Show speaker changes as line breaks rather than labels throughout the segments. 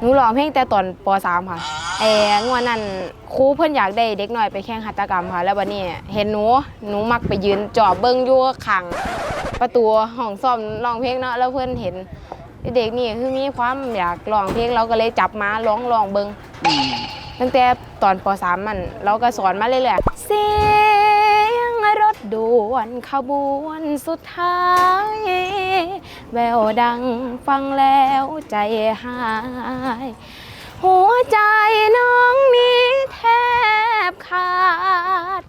หนูร้องเพลงแต่ตอนป .3 ค่ะเอองวดนั้นครูเพิ่อนอยากได้เด็กน้อยไปแข่งหัตถกรรมค่ะ แล้ววันนี้เห็นหนูหนูมักไปยืนจอบเบิ่งยู่ข้างประตูห้องซ่อมร้องเพลงเนาะแล้วเพิ่อนเห็นเด็กนี่คือมีความอยากร้องเพลงเราก็เลยจับมาร้องร้องเบิงตั้งแต่ตอนป .3 มันเราก็สอนมาเรื่อยๆ ด่วนขบวนสุดท้าย แววดังฟังแล้วใจหาย หัวใจน้องนี้แทบขาด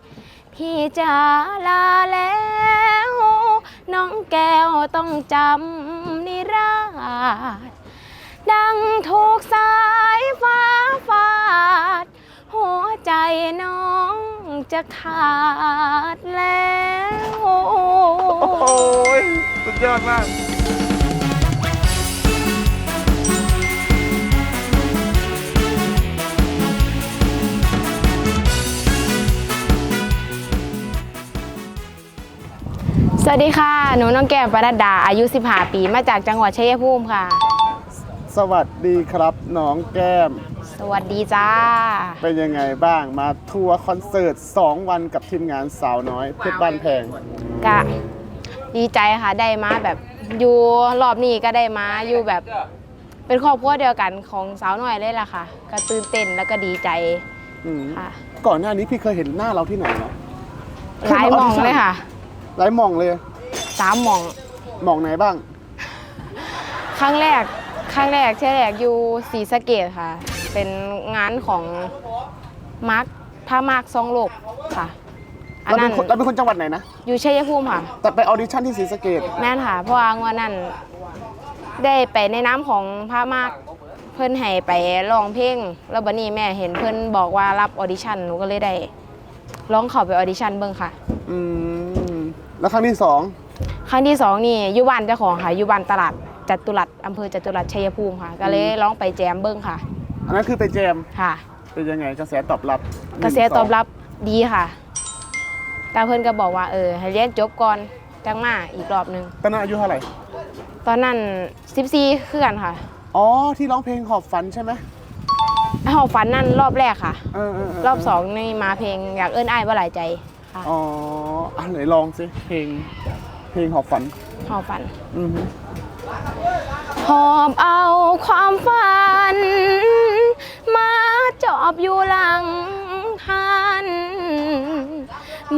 พี่จะลาแล้ว น้องแก้วต้องจำนิราศดังถูกสายฟ้าฟาด หัวใจน้อง จะขาดแล้ว
โอ้ยสุดยอดมาก
สวัสดีค่ะ หนูน้องแก้มปรัดดา อายุ 15 ปี มาจากจังหวัดชัยภูมิค่ะ
สวัสดีครับน้องแก้ม
สวัสดีจ้า
เป็นยังไงบ้างมาทัวร์คอนเสิร์ต 2 วันกับทีมงานสาวน้อยเพชรบ้านแพง
กะดีใจค่ะได้มาแบบอยู่รอบนี้ก็ได้มาอยู่แบบ เป็นครอบครัวเดียวกันของสาวน้อยเลยล่ะค่ะ ก็ตื่นเต้นแล้วก็ดีใจ
อืม
ค่ะ
ก่อนหน้านี้พี่เคยเห็นหน้าเราที่ไหนเนาะ
หลายหมองเลยค่ะ
หลายหมองเลย
สามหมอง
หมองไหนบ้าง
ครั้งแรกครั้งแรกที่แรกอยู่ศรีสะเกดค่ะ เป็นงานของมาร์คพระมาร์คซองโลกค่ะอัน
เราเป็
นั้นน
คนเราเป็นคนจังหวัดไหนนะ
อยู่ชัยภูมิค่ะ
แต่ไปออดิชั่นที่ศรีสะเกด
แม่นค่ะ เพราะว่างวดนั้นได้ไปในน้ำของพระมากเพิ่นให้ไปร้องเพลงแล้วบัดนี้แม่เห็นเพิ่นบอกว่ารับออดิชั่นหนูก็เลยได้ร้องเข้าไปออดิชั่นเบิ่งค่ะ
อืม แล้วครั้งที่สอง
ครั้งที่สองนี่อยู่บ้านเจ้าของค่ะอยู่บ้านตลาดจตุรัสอำเภอจตุรัสชัยภูมิค่ะ ก็เลยร้องไปแจมเบิ่งค่ะ
อันนั้นคือไปแจม
ค่ะ
เป็นยังไงกระแสตอบรับ
กระแสตอบรับดีค่ะแต่เพิ่นก็บอกว่าเออให้เรียนจบก่อนจังมาอีกรอบหนึง
ตอนนั้นอายุเท่าไหร่
ตอนนั้น14คือกันค่ะ
อ๋อ ที่ร้องเพลงขอบฝันใช่ไหม
เฮาฝันนั่นรอบแรกค่ะ
เออเออเร
อบสองนี่มาเพลงอยากเอิ้นอ้ายว่าหลายใจค่ะ
อ๋ออะไหนลองสิเพลงเพลงขอบฝัน
หอบฝัน
อือฮึ
หอบเอาความฝัน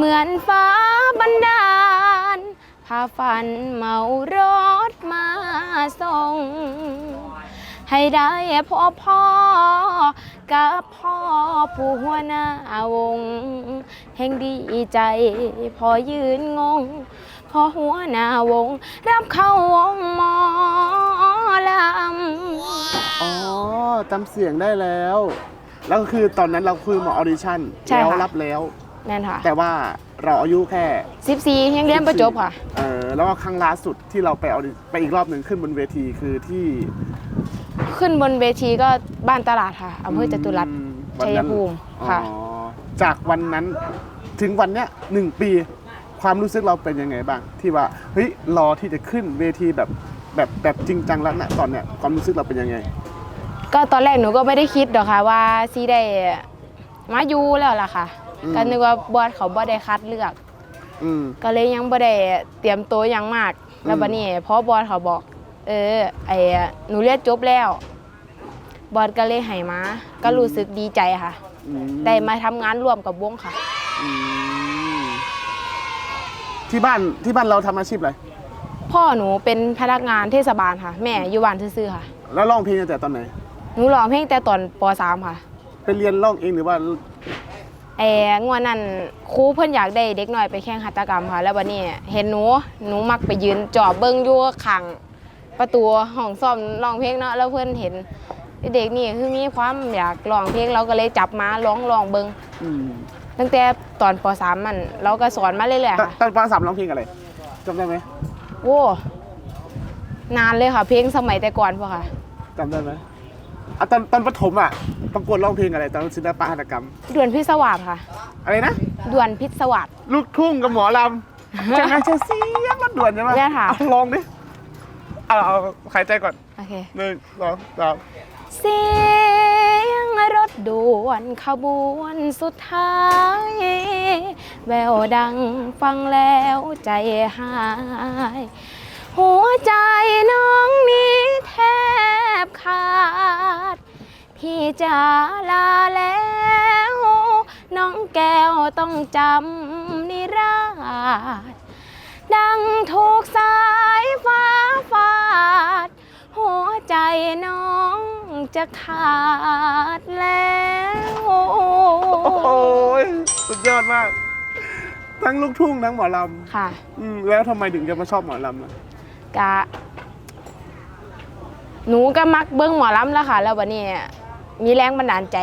เหมือนฟ้าบันดาล พาฝันเมารถมาส่ง ให้ได้พบพ่อ กับพ่อผู้หัวหน้าวง แห่งดีใจ พอยืนงง พอหัวหน้าวง รับเข้าวงหมอลำ
อ๋อจำเสียงได้แล้ว แล้วก็คือตอนนั้นเราคือมาออดิชั่น
ใช่
แล้ว
ค่ะ
รับแล้ว
นั่นค่ะ
แต่ว่าเราอายุแค่
14ยังเรียนประจบค่ะ
เออแล้วก็ครั้งล่าสุดที่เราไปออดิไปอีกรอบหนึ่งขึ้นบนเวทีคือที่
ขึ้นบนเวทีก็บ้านตลาดค่ะอำเภอจตุรัส
อืมวัน
ชัย
นั้น
ภูมิค่ะ
อ๋อจากวันนั้นถึงวันเนี้ยหนึ่งปีความรู้สึกเราเป็นยังไงบ้าง ที่ว่าเฮ้ยรอที่จะขึ้นเวทีแบบแบบแบบจริงจังแล้วนะตอนเนี้ยความรู้สึกเราเป็นยังไง
ก็ตอนแรกหนูก็ไม่ได้คิดหรอกค่ะว่าซีได้มาอยู่แล้วล่ะค่ะ
อืม
ก็นึกว่าบอสเขาบ่ได้คัดเลือก
อืม
ก็เลยยังบ่ได้เตรียมตัวหยังมาก แล้ว
อืม
บัดนี้พอบอสเขาบอก เออ ไอหนูเรียนจบแล้ว บอสก็เลยให้มา ก็รู้สึกดีใจค่ะ
อืม
ได้มาทำงานร่วมกับวงค่ะ
อืมที่บ้านที่บ้านเราทำอาชีพอะไร
พ่อหนูเป็นพนักงานเทศบาลค่ะ แม่อยู่บ้านซื่อๆค่ะ
แล้วร้องเพลงตั้งแต่ตอนไหน
หนูร้องเพลงแต่ตอนป .3 ค่ะ
ไปเรียนร้องเองหรือว่า
ไอ้งวดนั้นครูเพิ่นอยากได้เด็กน้อยไปแข่งหัตถกรรมค่ะ แล้ววันนี้เห็นหนูหนูมักไปยืนจอบเบิ่งอยู่ข้างประตูห้องซ่อมร้องเพลงเนาะแล้วเพิ่นเห็นเด็กนี่คือมีความอยากร้องเพลงเราก็เลยจับมาร้องร้องเบิ่ง
อืม
ตั้งแต่ตอนป .3 มันเราก็สอนมาเรื่อยๆ
ตอน
ค่ะ
ตอนปสามร้องเพลงอะไรจำได้ไหม
โว้นานเลยค่ะ เพลงสมัยแต่ก่อนพวกค่ะ
จำได้ไหม อะตอนตอนประถมอะประกวดร้องเพลงอะไรตอนศิลปะหัตถกรรม
ด่วนพิศวาสค่ะ
อะไรนะ
ด่วนพิศวาส
ลูกทุ่งกับหมอลำใช่ไหมใช่เสียงมันด่วนใช่ไหม
ใช่ค่ะ
เอาลองดิเอาเอาหายใจก่อน
โอเค
หนึ่งสองสาม
เสียงรถด่วนขบวนสุดท้าย แววดังฟังแล้วใจหาย หัวใจน้องนี้แทบ ขาด พี่จะลาแล้ว น้องแก้วต้องจำนิราชดังถูกสายฟ้าฟาด หัวใจน้องจะขาดแล้ว
โอ้ยสุดยอดมาก ทั้งลูกทุ่งทั้งหมอล
ค่ะำ
อืมแล้วทำไมถึงจะมาชอบหมอลำล่ะ
กะ หนูก็มักเบิ้งหมอลำแล้วค่ะ แล้ววันนี้มีแรงบันดาลใจ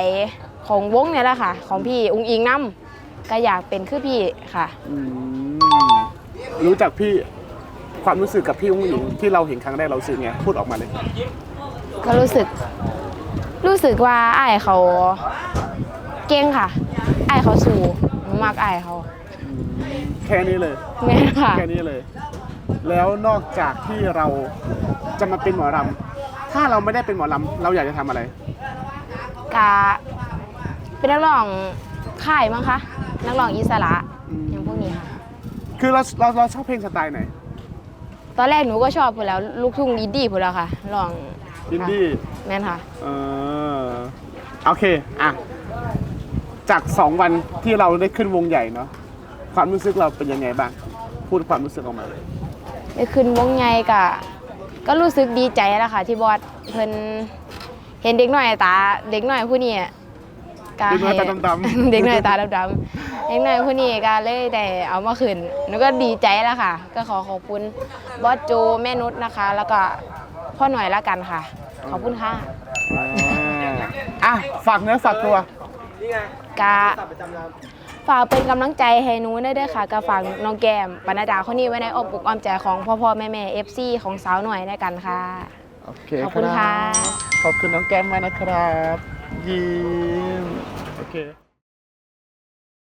ของวงเนี่ยแหละค่ะ ของพี่อุ้งอิงน้ำก็อยากเป็นคือพี่ค่ะ
อืมรู้จักพี่ความรู้สึกกับพี่อุ้งอิงที่เราเห็นครั้งแรกเรารู้สึกไงพูดออกมาเลย
ก็รู้สึก รู้สึกว่าไอ้ายเขาเก่งค่ะไอ้ายเขาสู้หนูมักไอ้ายเขา
แค่นี้เลย
แม่นค่ะ
แค่นี้เลย แล้วนอกจากที่เราจะมาเป็นหมอลำ ถ้าเราไม่ได้เป็นหมอลำเราอยากจะทำอะไร
กะเป็นนักร้องค่ายมั้งคะ นักร้องอิสระ
อืม
อย่างพวกนี้ค่ะ
คือเราเราเราชอบเพลงสไตล์ไหน
ตอนแรกหนูก็ชอบพูดแล้วลูกทุ่งอินดี้พูดแล้วค่ะร้อง
อินดี้
แม่นค่ะ
เออโอเคอะจากสองวันที่เราได้ขึ้นวงใหญ่เนาะความรู้สึกเราเป็นยังไงบ้าง พูดความรู้สึกออกมาเลย
ได้ขึ้นวงใหญ่กะ ก็รู้สึกดีใจแล้วค่ะ ที่บอสเพิ่นเห็นเด็กหน่อยตา เด็กหน่อยผู้นี้ก็
เด็กน้อย
ให้
ตาดำๆ
เด็กหน่อยตาดำๆเด็กหน่อยผู้นี้ก็เลยได้เอามาขึ้นหนูก็ดีใจแล้วค่ะ ก็ขอขอบคุณบอสโจแม่นุชนะคะ แล้วก็พ่อหน่อยละกันค่ะ ขอบคุณค่ะ
อ่าอะฝากเนื้อฝากตัว
กะ ฝากเป็นกำลังใจให้หนูได้ด้วยค่ะกับฝากน้องแก้มปนัดดาคนนี้ไว้ในอ้อมอกอ้อมใจของพ่อพ่อแม่แม่เอฟซีของสาวหน่อยด้วยกันค่ะ
โอเค
ขอบคุณค่ะ
รับขอบคุณน้องแก้มมากนะครับ ยิ้มโอเค